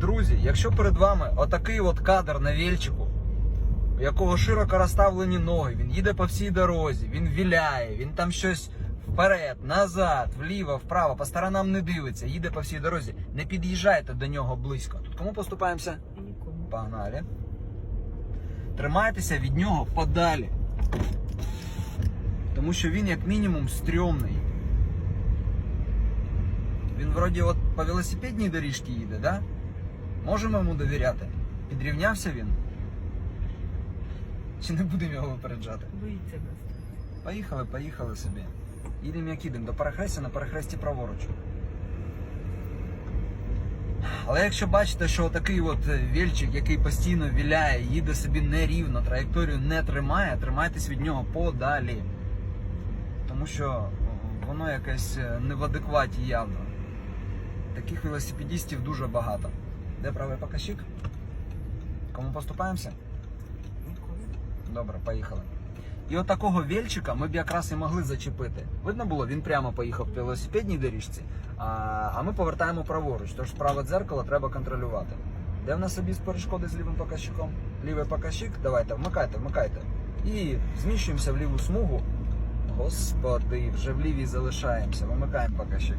Друзі, якщо перед вами отакий от кадр на вільчику, у якого широко розставлені ноги, він їде по всій дорозі, він віляє, він там щось вперед, назад, вліво, вправо, по сторонам не дивиться, їде по всій дорозі. Не під'їжджайте до нього близько. Тут кому поступаємося? Нікому. Погнали. Тримайтеся від нього подалі. Тому що він як мінімум стрьомний. Він вроді от по велосипедній доріжці їде, да? Можемо йому довіряти. Підрівнявся він? Чи не будемо його випереджати? Боїться нас. Поїхали, поїхали собі. Їдемо як їдемо, до перехрестя на перехресті праворуч. Але якщо бачите, що такий от вільчик, який постійно віляє, їде собі нерівно, траєкторію не тримає, тримайтесь від нього подалі. Тому що воно якесь е, не в адекваті явно. Таких велосипедистів дуже багато. Де правий показчик? Кому поступаємося? Добре, поїхали. І от такого вельчика ми б якраз і могли зачепити. Видно було, він прямо поїхав по велосипедній доріжці, а, а ми повертаємо праворуч, тож праве дзеркало треба контролювати. Де в нас обіз перешкоди з лівим показчиком? Лівий показчик, давайте, вмикайте, вмикайте. І зміщуємося в ліву смугу. Господи, вже в лівій залишаємося, вимикаємо показчик.